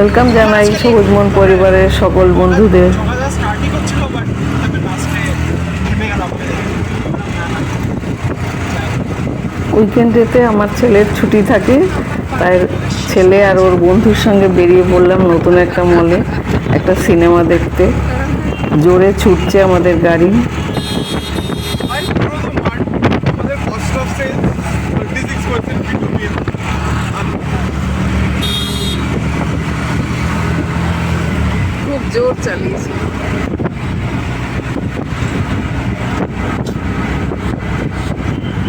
Welcome জানাই সবুজ মন পরিবারের সকল বন্ধুদের। উইকেন্ডেতে আমার ছেলের ছুটি থাকে, তাই ছেলে আর ওর বন্ধুর সঙ্গে বেরিয়ে পড়লাম নতুন একটা মলে একটা সিনেমা দেখতে। জোরে ছুটছে আমাদের গাড়ি ভাই পুরো তো মাঠ আমাদের cost of sale thirty six percent বিটুবিএন খুব জোর চালিয়েছে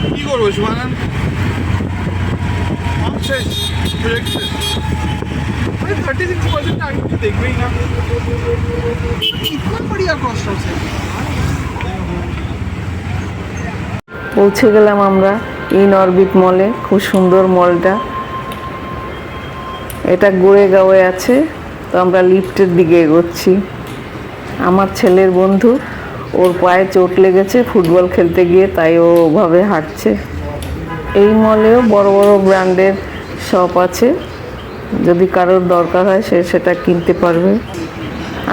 কি করবো সুমানন শেষ প্রজেক্ট শেষ भाई थर्टी सिक्स परसेंट आगे मुझे देख रही ना इतना बढ़िया कॉस्ट ऑफ सेल পৌঁছে গেলাম আমরা ইন অরবিট মলে খুব সুন্দর মলটা এটা গোড়েগাঁওয়ে আছে তো আমরা লিফটের দিকে এগোচ্ছি। আমার ছেলের বন্ধু, ওর পায়ে চোট লেগেছে, ফুটবল খেলতে গিয়ে তাই ওভাবে হাঁটছে। এই মলেও বড় বড় ব্র্যান্ডের শপ আছে। যদি কারোর দরকার হয়, সে সেটা কিনতে পারবে।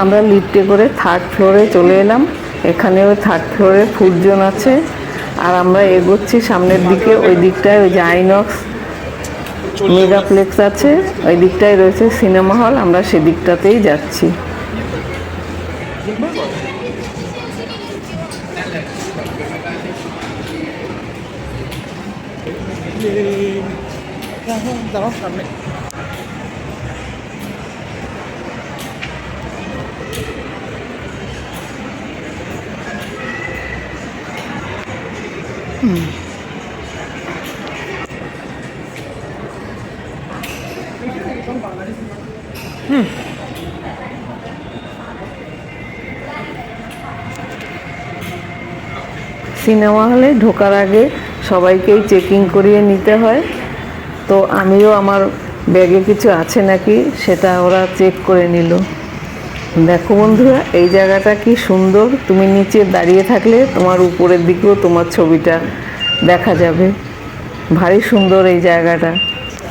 আমরা লিফটে করে থার্ড ফ্লোরে চলে এলাম। এখানেও থার্ড ফ্লোরে ফুড জোন আছে। আর আমরা এগোচ্ছি সামনের দিকে, ওই দিকটায় ওই যে আইনক্স মেগাপ্লেক্স আছে ওই দিকটায় রয়েছে সিনেমা হল আমরা সেদিকটাতেই যাচ্ছি। সামনে সিনেমা হলে ঢোকার আগে সবাইকেই চেকিং করিয়ে নিতে হয়। তো আমিও আমার ব্যাগে কিছু আছে নাকি সেটা ওরা চেক করে নিল। দেখো বন্ধুরা, এই জায়গাটা কি সুন্দর। তুমি নিচে দাঁড়িয়ে থাকলে তোমার উপরের দিকেও তোমার ছবিটা দেখা যাবে। ভারী সুন্দর এই জায়গাটা।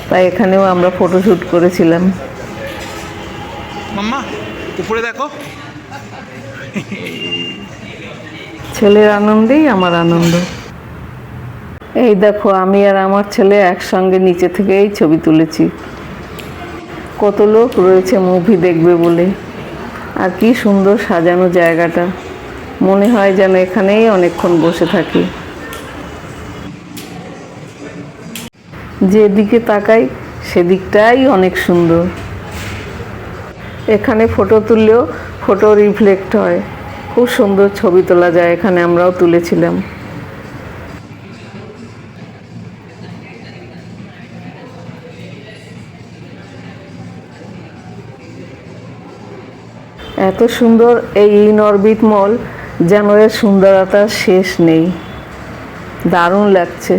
তাই এখানেও আমরা ফটোশ্যুট করেছিলাম। উপরে দেখো। ছেলের আনন্দেই আমার আনন্দ। এই দেখো, আমি আর আমার ছেলে একসঙ্গে নিচে থেকেই ছবি তুলেছি। কত লোক রয়েছে মুভি দেখবে বলে। আর কি সুন্দর সাজানো জায়গাটা। মনে হয় যেন এখানেই অনেকক্ষণ বসে থাকি। যেদিকে তাকাই, সেদিকটাই অনেক সুন্দর। এখানে ফটো তুললেও ফটো রিফ্লেক্ট হয়। খুব সুন্দর ছবি তোলা যায়, এখানে আমরাও তুলেছিলাম। এত সুন্দর এই ইনঅরবিট মল, যেন এর সুন্দরতার শেষ নেই। দারুণ লাগছে।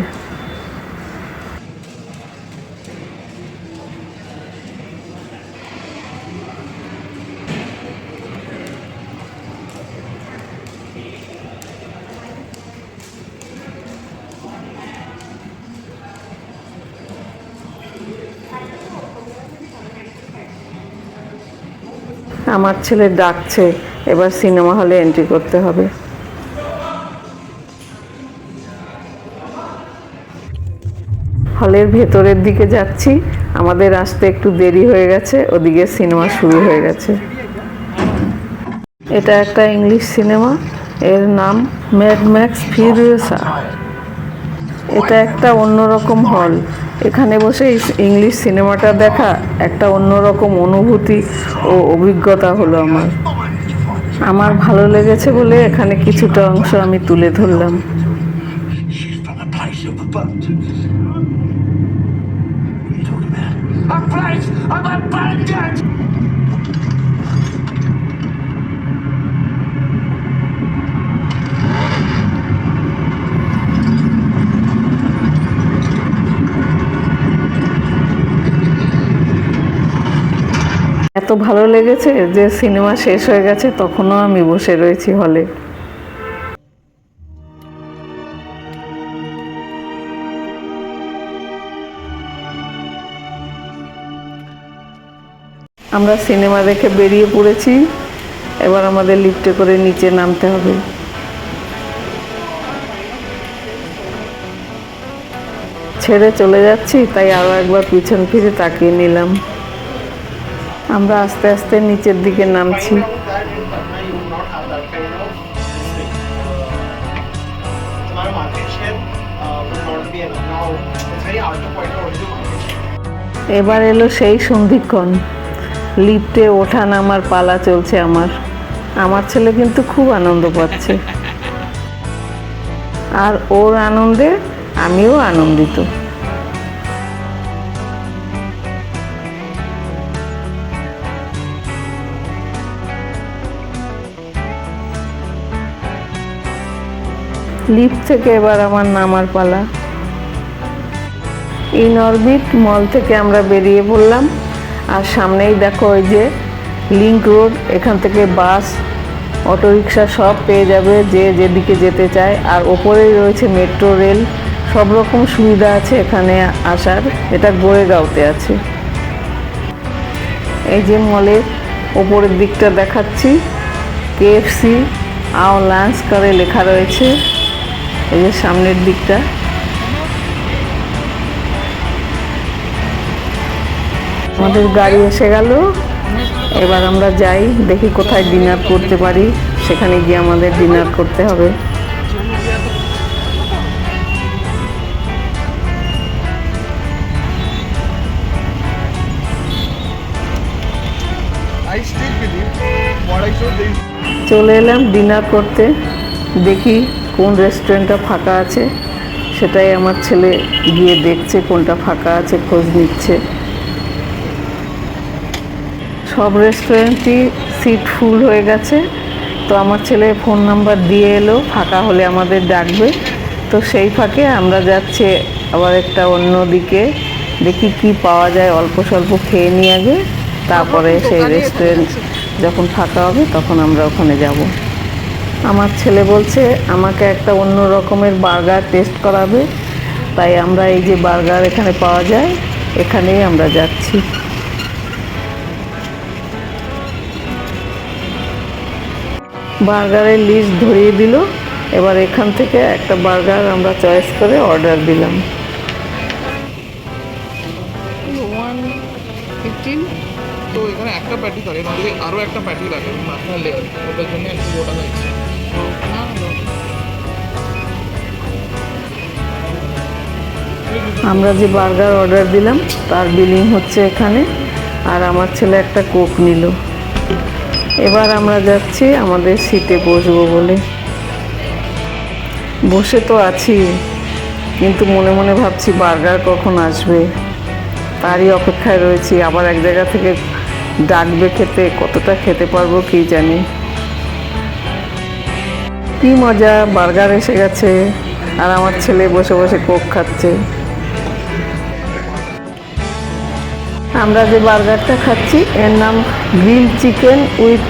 আমার ছেলে ডাকছে, এবার সিনেমা হলে এন্ট্রি করতে হবে। হলের ভেতরের দিকে যাচ্ছি, আমাদের আসতে একটু দেরি হয়ে গেছে, ওদিকে সিনেমা শুরু হয়ে গেছে। এটা একটা ইংলিশ সিনেমা, এর নাম ম্যাড ম্যাক্স ফিউরিওসা এটা একটা অন্যরকম হল। এখানে বসে ইংলিশ সিনেমাটা দেখা একটা অন্যরকম অনুভূতি ও অভিজ্ঞতা হলো আমার। আমার ভালো লেগেছে বলে এখানে কিছুটা অংশ আমি তুলে ধরলাম। From এত ভালো লেগেছে যে সিনেমা শেষ হয়ে গেছে, তখনও আমি বসে রয়েছি হলে। আমরা সিনেমা দেখে বেরিয়ে পড়েছি। এবার আমাদের লিফটে করে নিচে নামতে হবে। ছেড়ে চলে যাচ্ছি, তাই আরও একবার পিছন ফিরে তাকিয়ে নিলাম। আমরা আস্তে আস্তে নিচের দিকে নামছি। এবার এলো সেই সন্ধিক্ষণ। লিফটে ওঠা নামার পালা চলছে আমার। আমার ছেলে কিন্তু খুব আনন্দ পাচ্ছে। আর ওর আনন্দে আমিও আনন্দিত। লিফট থেকে এবার আমার নামার পালা। ইন অরবিট মল থেকে আমরা বেরিয়ে পড়লাম। আর সামনেই দেখো ওই যে লিঙ্ক রোড এখান থেকে বাস অটোরিকশা সব পেয়ে যাবে যে যেদিকে যেতে চায়। আর ওপরেই রয়েছে মেট্রো রেল সব রকম সুবিধা আছে এখানে আসার। এটা গোরেগাঁওতে আছে। এই যে মলের ওপরের দিকটা দেখাচ্ছি। কেএফসি আও লাঞ্চ করে লেখা রয়েছে। এই যে সামনের দিকটা। আমাদের গাড়ি এসে গেল। এবার আমরা যাই দেখি কোথায় ডিনার করতে পারি। সেখানে গিয়ে আমাদের ডিনার করতে হবে। চলে এলাম ডিনার করতে। দেখি কোন রেস্টুরেন্টটা ফাঁকা আছে সেটাই আমার ছেলে গিয়ে দেখছে কোনটা ফাঁকা আছে খোঁজ নিচ্ছে। সব রেস্টুরেন্টই সিট ফুল হয়ে গেছে। তো আমার ছেলে ফোন নাম্বার দিয়ে এলো ফাঁকা হলে আমাদের ডাকবে। তো সেই ফাঁকে আমরা যাচ্ছি আবার একটা অন্য দিকে দেখি কি পাওয়া যায় অল্প স্বল্প খেয়ে নিয়ে আগে। তারপরে সেই রেস্টুরেন্ট যখন ফাঁকা হবে তখন আমরা ওখানে যাব। আমার ছেলে বলছে, আমাকে একটা অন্য রকমের বার্গার টেস্ট করাবে। তাই আমরা এই যে বার্গার এখানে পাওয়া যায়, এখানেই আমরা যাচ্ছি। বার্গারের লিস্ট ধরিয়ে দিল। এবার এখান থেকে একটা বার্গার আমরা চয়েস করে অর্ডার দিলাম। তো এখানে একটা প্যাটি নদী আরও একটা প্যাটি লাগে মাথায় লেয়ার ওটার জন্য একটু ওটা আমরা যে বার্গার অর্ডার দিলাম, তার বিলিং হচ্ছে এখানে, আর আমার ছেলে একটা কোক নিল। এবার আমরা যাচ্ছি আমাদের সিটে বসবো বলে। বসে তো আছি, কিন্তু মনে মনে ভাবছি বার্গার কখন আসবে। তারই অপেক্ষায় রয়েছি, আবার এক জায়গা থেকে ডাকবে খেতে, কতটা খেতে পারব কি জানি। কি মজা, বার্গার এসে গেছে। আর আমার ছেলে বসে বসে কোক খাচ্ছে। আমরা যে বার্গারটা খাচ্ছি এর নাম grill chicken with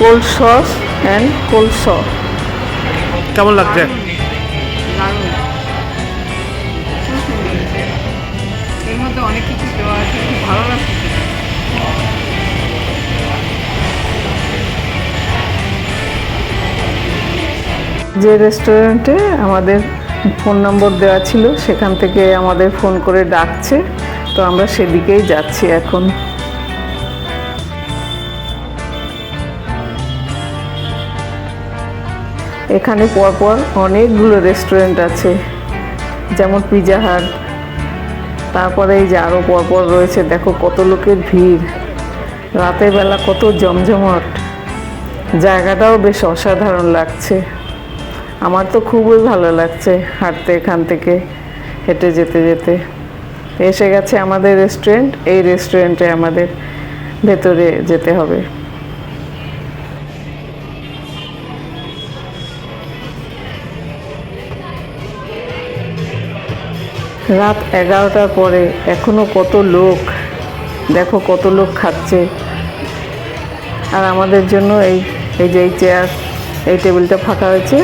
cold sauce and cold sauce কেমন লাগছে? এর মধ্যে অনেক কিছু দেওয়া আছে খুব ভালো লাগছে। যে রেস্টুরেন্টে আমাদের ফোন নম্বর দেওয়া ছিল, সেখান থেকে আমাদের ফোন করে ডাকছে। তো আমরা সেদিকেই যাচ্ছি এখন। এখানে পরপর অনেকগুলো রেস্টুরেন্ট আছে, যেমন পিজা হাট তারপরে এই যে আরও পরপর রয়েছে, দেখো কত লোকের ভিড়। রাতের বেলা কত জমজমট। জায়গাটাও বেশ অসাধারণ লাগছে। আমার তো খুবই ভালো লাগছে হাঁটতে এখান থেকে, হেঁটে যেতে যেতে। এসে গেছে আমাদের রেস্টুরেন্ট এই রেস্টুরেন্টে আমাদের ভেতরে যেতে হবে। রাত এগারোটার পরে এখনও কত লোক, দেখো কত লোক খাচ্ছে। আর আমাদের জন্য এই এই যে এই চেয়ার এই টেবিলটা ফাঁকা হয়েছে।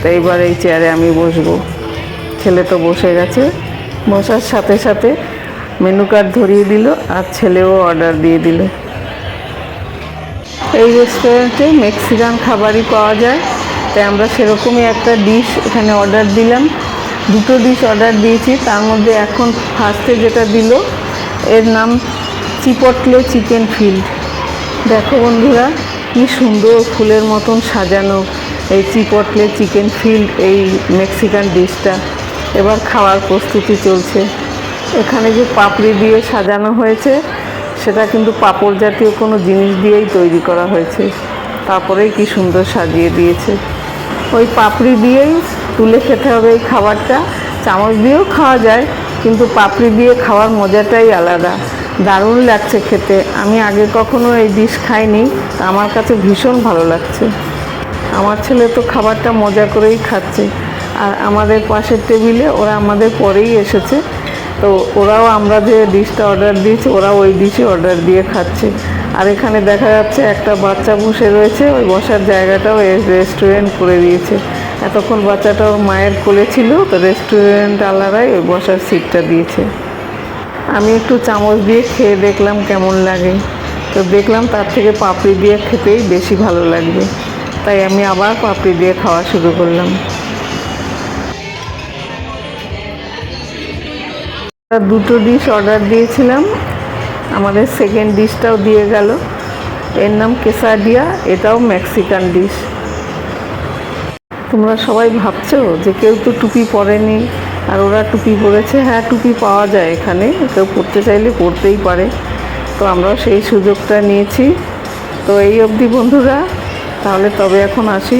তো এইবার এই চেয়ারে আমি বসবো। ছেলে তো বসে গেছে। বসার সাথে সাথে মেনু কার্ড ধরিয়ে দিল আর ছেলেও অর্ডার দিয়ে দিল। এই রেস্টুরেন্টে মেক্সিকান খাবারই পাওয়া যায়। তাই আমরা সেরকমই একটা ডিশ এখানে অর্ডার দিলাম। দুটো ডিশ অর্ডার দিয়েছি। তার মধ্যে এখন ফার্স্টে যেটা দিল, এর নাম চিপটলে চিকেন ফিল্ড দেখো বন্ধুরা, কি সুন্দর ফুলের মতন সাজানো। এই চিপটলে চিকেন ফিল্ড এই মেক্সিকান ডিশটা এবার খাওয়ার প্রস্তুতি চলছে। এখানে যে পাপড়ি দিয়ে সাজানো হয়েছে, সেটা কিন্তু পাপড় জাতীয় কোনো জিনিস দিয়েই তৈরি করা হয়েছে। তারপরেই কি সুন্দর সাজিয়ে দিয়েছে। ওই পাপড়ি দিয়েই তুলে খেতে হবে এই খাবারটা। চামচ দিয়েও খাওয়া যায়, কিন্তু পাপড়ি দিয়ে খাওয়ার মজাটাই আলাদা। দারুণ লাগছে খেতে। আমি আগে কখনো এই ডিশ খাইনি আমার কাছে ভীষণ ভালো লাগছে। আমার ছেলে তো খাবারটা মজা করেই খাচ্ছে। আর আমাদের পাশের টেবিলে ওরা আমাদের পরেই এসেছে। তো ওরাও আমরা যে ডিশটা অর্ডার দিয়েছি ওরা ওই ডিশই অর্ডার দিয়ে খাচ্ছে। আর এখানে দেখা যাচ্ছে একটা বাচ্চা বসে রয়েছে, ওই বসার জায়গাটাও রেস্টুরেন্ট করে দিয়েছে। এতক্ষণ বাচ্চাটা ওর মায়ের কোলে ছিল, তো রেস্টুরেন্ট আলাদাই ওই বসার সিটটা দিয়েছে। আমি একটু চামচ দিয়ে খেয়ে দেখলাম কেমন লাগে। তো দেখলাম তার থেকে পাপড়ি দিয়ে খেতেই বেশি ভালো লাগবে। তাই আমি আবার পাপড়ি দিয়ে খাওয়া শুরু করলাম। দুটো ডিশ অর্ডার দিয়েছিলাম। আমাদের সেকেন্ড ডিশটাও দিয়ে গেল। এর নাম কেসাডিয়া এটাও মেক্সিকান ডিশ তোমরা সবাই ভাবছ যে কেউ তো টুপি পরেনি, আর ওরা টুপি পরেছে। হ্যাঁ টুপি পাওয়া যায় এখানে। কেউ পরতে চাইলে পরতেই পারে। তো আমরাও সেই সুযোগটা নিয়েছি। তো এই অবধি বন্ধুরা তাহলে তবে এখন আসি।